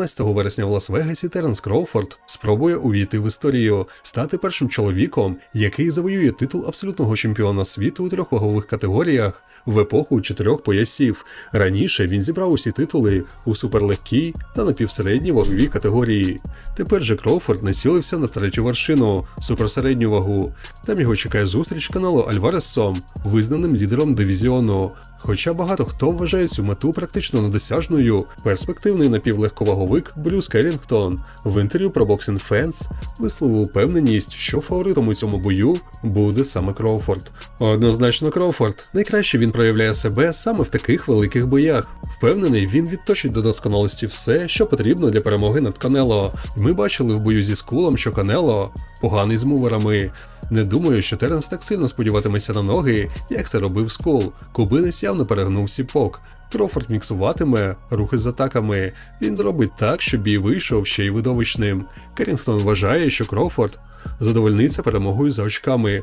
15 вересня в Лас-Вегасі Теренс Кроуфорд спробує увійти в історію, стати першим чоловіком, який завоює титул абсолютного чемпіона світу у трьох вагових категоріях в епоху чотирьох поясів. Раніше він зібрав усі титули у суперлегкій та напівсередній ваговій категорії. Тепер же Кроуфорд націлився на третю вершину суперсередню вагу. Там його чекає зустріч каналу Альваресом, визнаним лідером дивізіону. Хоча багато хто вважає цю мету практично недосяжною, перспективний напівлегковаговик Брюс Керрінгтон в інтерв'ю про Boxing Fans висловив упевненість, що фаворитом у цьому бою буде саме Кроуфорд. Однозначно, Кроуфорд найкраще він проявляє себе саме в таких великих боях. Впевнений, він відточить до досконалості все, що потрібно для перемоги над Канело. Ми бачили в бою зі скулом, що Канело поганий з муверами. Не думаю, що Теренс так сильно сподіватиметься на ноги, як це робив Скул. Кубинець явно перегнув сіпок. Крофорд міксуватиме рухи з атаками. Він зробить так, щоб бій вийшов ще й видовищним. Керінгтон вважає, що Крофорд задовольниться перемогою за очками.